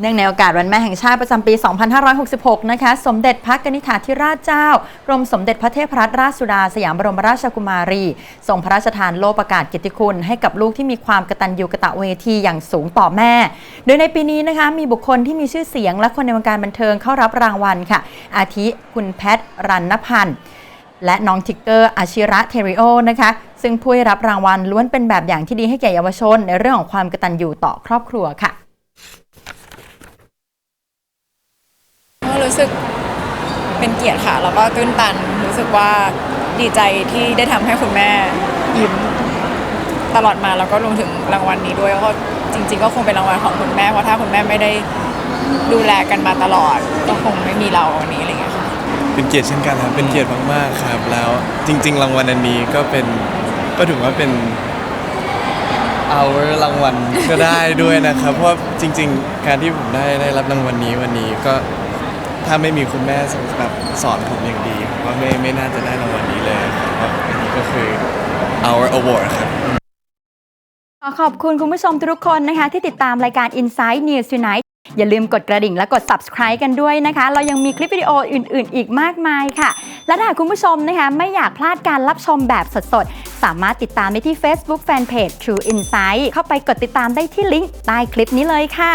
เนื่องในโอกาสวันแม่แห่งชาติประจำปี 2566 นะคะ สมเด็จพระกนิษฐาธิราชเจ้า กรมสมเด็จพระเทพรัตนราชสุดาสยามบรมราชกุมารี ทรงพระราชทานโล่ประกาศเกียรติคุณให้กับลูกที่มีความกตัญญูกะตะเวทีอย่างสูงต่อแม่ โดยในปีนี้นะคะ มีบุคคลที่มีชื่อเสียงและคนในวงการบันเทิงเข้ารับรางวัลค่ะ อาทิคุณแพทย์รันนพันธ์และน้องทิกเกอร์อาชิระเทริโอนะคะ ซึ่งผู้ได้รับรางวัลล้วนเป็นแบบอย่างที่ดีให้แก่เยาวชน ในเรื่องของความกตัญญูต่อครอบครัวค่ะ ก็รู้ สึกเป็นเกียรติค่ะ แล้วก็ตื้นตันรู้สึกว่าดีใจที่ได้ทำให้คุณแม่ยิ้มตลอดมาแล้วก็รวมถึงรางวัลนี้ด้วยก็จริง ๆ ก็คงเป็นรางวัลของคุณแม่เพราะถ้าคุณแม่ไม่ได้ดูแลกันมาตลอด ก็คงไม่มีเราวันนี้อะไรอย่างเงี้ยค่ะ เป็นเกียรติเช่นกันครับ เป็นเกียรติมากๆครับ แล้วจริง ๆ รางวัลอันนี้ก็เป็นก็ถือว่าเป็น our รางวัลก็ได้ด้วยนะครับ เพราะว่าจริง ๆ การที่ผมได้ได้รับรางวัลนี้วันนี้ก็ ถ้าไม่มีคุณแม่แบบสอนผมอย่างดีผมก็ไม่ไม่น่าจะได้รางวัลนี้เลยครับอันนี้ก็คือ our award ครับ ขอขอบคุณคุณผู้ชมทุกคนนะคะ ที่ติดตามรายการ Inside News Tonight อย่าลืมกดกระดิ่งและกด subscribe กันด้วยนะคะ เรายังมีคลิปวิดีโออื่น ๆ อีกมากมายค่ะ และถ้าหากคุณผู้ชมนะคะ ไม่อยากพลาดการรับชมแบบสด ๆ สามารถติดตามได้ที่ Facebook Fanpage True Insight เข้าไปกดติดตามได้ที่ลิงก์ใต้คลิปนี้เลยค่ะ